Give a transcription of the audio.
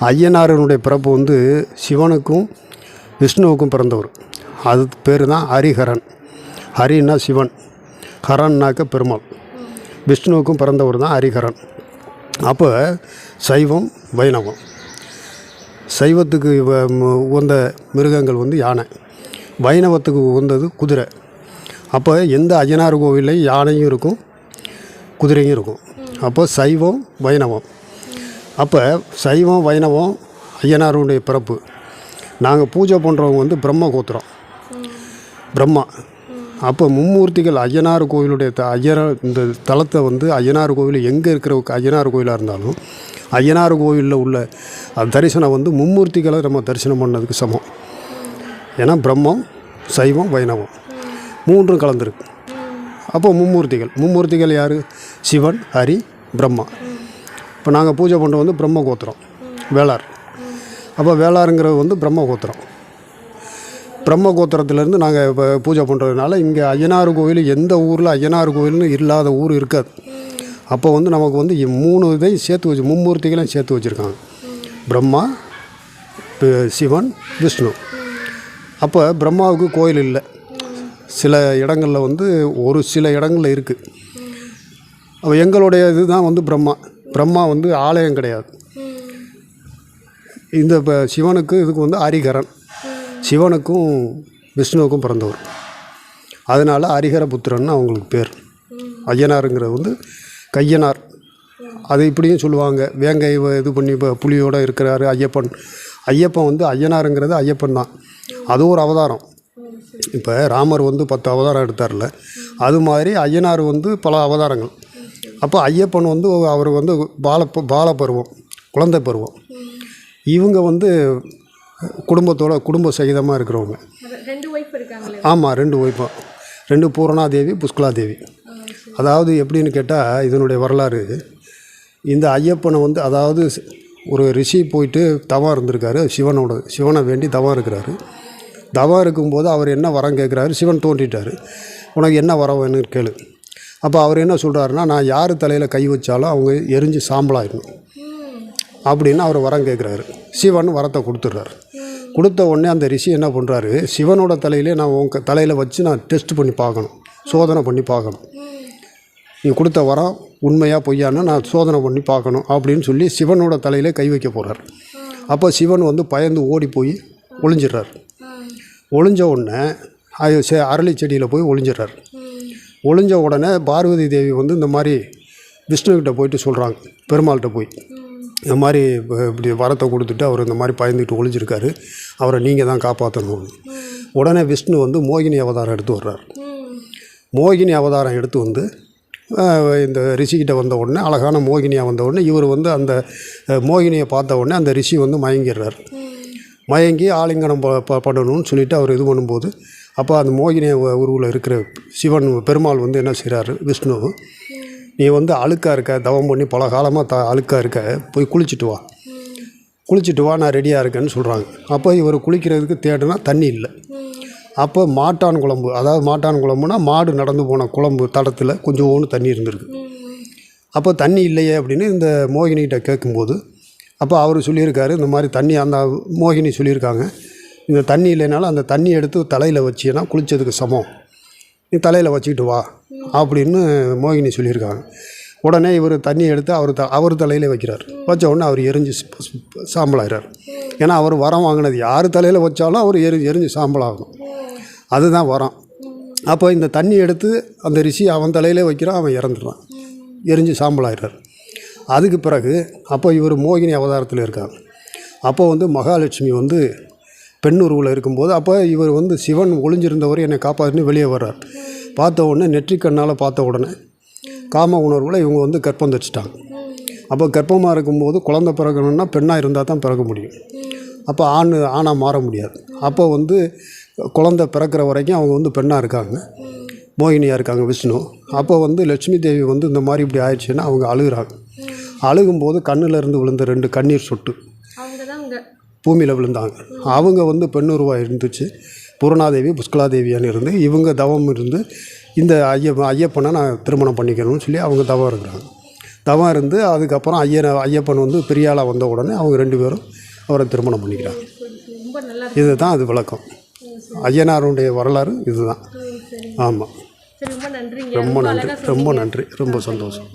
ஐயனாரனுடைய பிறப்பு வந்து சிவனுக்கும் விஷ்ணுவுக்கும் பிறந்தவர். அது பேர் தான் ஹரிஹரன். ஹரின்னா சிவன் ஹரன்னாக்க பெருமாள். விஷ்ணுவுக்கும் பிறந்தவர் தான் ஹரிஹரன். அப்போ சைவம் வைணவம். சைவத்துக்கு வ- உகந்த மிருகங்கள் வந்து யானை. வைணவத்துக்கு உகந்தது குதிரை. அப்போ எந்த அய்யனார் கோவிலையும் யானையும் இருக்கும் குதிரையும் இருக்கும். அப்போ சைவம் வைணவம். அப்போ சைவம் வைணவம் ஐயனாருடைய பிறப்பு. நாங்கள் பூஜை பண்ணுறவங்க வந்து பிரம்ம கோத்திரம். பிரம்மா. அப்போ மும்மூர்த்திகள் ஐயனார் கோவிலுடைய த ஐயனார் இந்த தலத்தை வந்து ஐயனார் கோவில் எங்கே இருக்கிற ஐயனார் கோவிலாக இருந்தாலும் ஐயனார் கோவிலில் உள்ள அந்த தரிசனம் வந்து மும்மூர்த்திகளை நம்ம தரிசனம் பண்ணதுக்கு சமம். ஏன்னா பிரம்மம் சைவம் வைணவம். மூன்றும் கலந்துருக்கு. அப்போ மும்மூர்த்திகள். மும்மூர்த்திகள் யார்? சிவன் ஹரி பிரம்மா. இப்போ நாங்கள் பூஜை பண்ணுறது வந்து பிரம்ம கோத்திரம் வேளார். அப்போ வேளாருங்கிறது வந்து பிரம்ம கோத்திரம் பிரம்ம கோத்திரத்திலேருந்து நாங்கள் இப்போ பூஜை பண்ணுறதுனால இங்கே ஐயனார் கோவில் எந்த ஊரில் ஐயனார் கோவில்னு இல்லாத ஊர் இருக்காது. அப்போ வந்து நமக்கு வந்து மூணு இதையும் சேர்த்து வச்சு மும்மூர்த்திகளையும் சேர்த்து வச்சுருக்காங்க. பிரம்மா சிவன் விஷ்ணு. அப்போ பிரம்மாவுக்கு கோயில் இல்லை. சில இடங்களில் வந்து ஒரு சில இடங்களில் இருக்குது. அப்போ எங்களுடைய இதுதான் வந்து பிரம்மா. பிரம்மா வந்து ஆலயம் கிடையாது. இந்த இப்போ சிவனுக்கு இதுக்கு வந்து ஹரிகரன் சிவனுக்கும் விஷ்ணுவுக்கும் பிறந்தவர். அதனால் ஹரிஹர புத்திரன்னு அவங்களுக்கு பேர். ஐயனாருங்கிறது வந்து கையனார். அது இப்படியும் சொல்லுவாங்க. வேங்கை இது பண்ணி இப்போ புலியோடு இருக்கிறாரு ஐயப்பன். ஐயப்பன் வந்து ஐயனாருங்கிறது ஐயப்பன் தான். அது ஒரு அவதாரம். இப்போ ராமர் வந்து பத்து அவதாரம் எடுத்தார்ல. அது மாதிரி ஐயனார் வந்து பல அவதாரங்கள். அப்போ ஐயப்பன் வந்து அவர் வந்து பால பால பருவம் குழந்தை பருவம். இவங்க வந்து குடும்பத்தோட குடும்ப சகிதமாக இருக்கிறவங்க. ஆமாம் ரெண்டு ஒய்ஃபா ரெண்டு பூரணாதேவி புஷ்கலாதேவி. அதாவது எப்படின்னு கேட்டால் இதனுடைய வரலாறு இந்த ஐயப்பனை வந்து அதாவது ஒரு ரிஷி போயிட்டு தவம் இருந்திருக்காரு. சிவனோட சிவனை வேண்டி தவம் இருக்கிறாரு. தவம் இருக்கும்போது அவர் என்ன வரம் கேட்குறாரு? சிவன் தோன்றிட்டார். உனக்கு என்ன வரம் வேணும்னு கேளு. அப்போ அவர் என்ன சொல்கிறாருன்னா நான் யார் தலையில் கை வச்சாலும் அவங்க எரிஞ்சு சாம்பலாயிடணும் அப்படின்னு அவர் வரம் கேட்குறாரு சிவன் வரத்தை கொடுத்துட்றாரு. கொடுத்த உடனே அந்த ரிஷி என்ன பண்ணுறாரு சிவனோட தலையிலே நான் உங்க தலையில் வச்சு நான் டெஸ்ட் பண்ணி பார்க்கணும். சோதனை பண்ணி பார்க்கணும். நீ கொடுத்த வரம் உண்மையாக பொய்யான்னு நான் சோதனை பண்ணி பார்க்கணும் அப்படின்னு சொல்லி சிவனோட தலையில் கை வைக்க போகிறார் அப்போ சிவன் வந்து பயந்து ஓடி போய் ஒளிஞ்சிடுறார். ஒளிஞ்ச உடனே அது செ- அரளி செடியில் போய் ஒளிஞ்சிடுறார். ஒளிஞ்ச உடனே பார்வதி தேவி வந்து இந்த மாதிரி விஷ்ணுக்கிட்ட போயிட்டு சொல்கிறாங்க பெருமாள்கிட்ட போய். இந்த மாதிரி இப்படி வரத்தை கொடுத்துட்டு அவர் இந்த மாதிரி பயந்துக்கிட்டு ஒளிஞ்சிருக்காரு. அவரை நீங்கள் தான் காப்பாற்றணும் உடனே விஷ்ணு வந்து மோகினி அவதாரம் எடுத்து வர்றார். மோகினி அவதாரம் எடுத்து வந்து இந்த ரிஷிக்கிட்ட வந்த உடனே அழகான மோகினியாக வந்த உடனே இவர் வந்து அந்த மோகினியை பார்த்த உடனே அந்த ரிஷி வந்து மயங்கிடுறார். மயங்கி ஆலிங்கனம் ப- பண்ணணும்னு சொல்லிவிட்டு அவர் இது பண்ணும்போது அப்போ அந்த மோகினி உருவில் இருக்கிற சிவன் பெருமாள் வந்து என்ன செய்கிறாரு விஷ்ணு நீ வந்து அழுக்காக இருக்க தவம் பண்ணி பல காலமாக த அழுக்காக இருக்க போய் குளிச்சுட்டு வா. குளிச்சுட்டு வா நான் ரெடியாக இருக்கேன்னு சொல்கிறாங்க அப்போ இவர் குளிக்கிறதுக்கு தேடுனா தண்ணி இல்லை. அப்போ மாட்டான் குழம்பு அதாவது மாட்டான் குழம்புனா மாடு நடந்து போன குழம்பு தடத்தில் கொஞ்சம் ஒன்று தண்ணி இருந்திருக்கு. அப்போ தண்ணி இல்லையே அப்படின்னு இந்த மோகினிகிட்ட கேட்கும்போது அப்போ அவர் சொல்லியிருக்காரு இந்த மாதிரி தண்ணி அந்த மோகினி சொல்லியிருக்காங்க. இந்த தண்ணி இல்லைனாலும் அந்த தண்ணி எடுத்து தலையில் வச்சின்னா குளித்ததுக்கு சமம். நீ தலையில் வச்சுக்கிட்டு வா அப்படின்னு மோகினி சொல்லியிருக்காங்க. உடனே இவர் தண்ணி எடுத்து அவர் த அவர் தலையில் வைக்கிறார். வச்ச உடனே அவர் எரிஞ்சு சாம்பலாகிறார் ஏன்னா அவர் வரம் வாங்கினது யார் தலையில் வச்சாலும் அவர் எரி எரிஞ்சு சாம்பலாகணும். அதுதான் வரம். அப்போ இந்த தண்ணி எடுத்து அந்த ரிஷி அவன் தலையிலே வைக்கிறான் அவன் இறந்துடுறான். எரிஞ்சு சாம்பலாகிறார் அதுக்கு பிறகு அப்போ இவர் மோகினி அவதாரத்தில் இருக்காங்க அப்போ வந்து மகாலட்சுமி வந்து பெண் உருவில் இருக்கும்போது அப்போ இவர் வந்து சிவன் ஒளிஞ்சிருந்தவர் என்னை காப்பாற்றினு வெளியே வர்றார். பார்த்த உடனே நெற்றிக்கண்ணால் பார்த்த உடனே காம உணர்வில் இவங்க வந்து கர்ப்பம் தச்சுட்டாங்க. அப்போ கர்ப்பமாக இருக்கும்போது குழந்தை பிறக்கணும்னா பெண்ணாக இருந்தால் தான் பிறக்க முடியும். அப்போ ஆண் ஆணாக மாற முடியாது. அப்போ வந்து குழந்தை பிறக்கிற வரைக்கும் அவங்க வந்து பெண்ணாக இருக்காங்க. மோகினியாக இருக்காங்க விஷ்ணு. அப்போ வந்து லட்சுமி தேவி வந்து இந்த மாதிரி இப்படி ஆயிடுச்சுன்னா அவங்க அழுகுறாங்க. அழுகும்போது கண்ணுல இருந்து விழுந்த ரெண்டு கண்ணீர் சொட்டு. பூமியில் விழுந்தாங்க. அவங்க வந்து பெண்ணுருவாக இருந்துச்சு. பூரணாதேவி புஷ்கலாதேவியான்னு இருந்து இவங்க தவம் இருந்து இந்த ஐய ஐயப்பனை நான் திருமணம் பண்ணிக்கணும்னு சொல்லி அவங்க தவம் இருக்கிறாங்க. தவம் இருந்து அதுக்கப்புறம் ஐயனை ஐயப்பன் வந்து பெரிய ஆளாக வந்த உடனே அவங்க ரெண்டு பேரும் அவரை திருமணம் பண்ணிக்கிறாங்க. இதுதான் அது விளக்கம். ஐயனாருடைய வரலாறு இதுதான். ஆமாம் ரொம்ப நன்றி. ரொம்ப நன்றி. ரொம்ப சந்தோஷம்.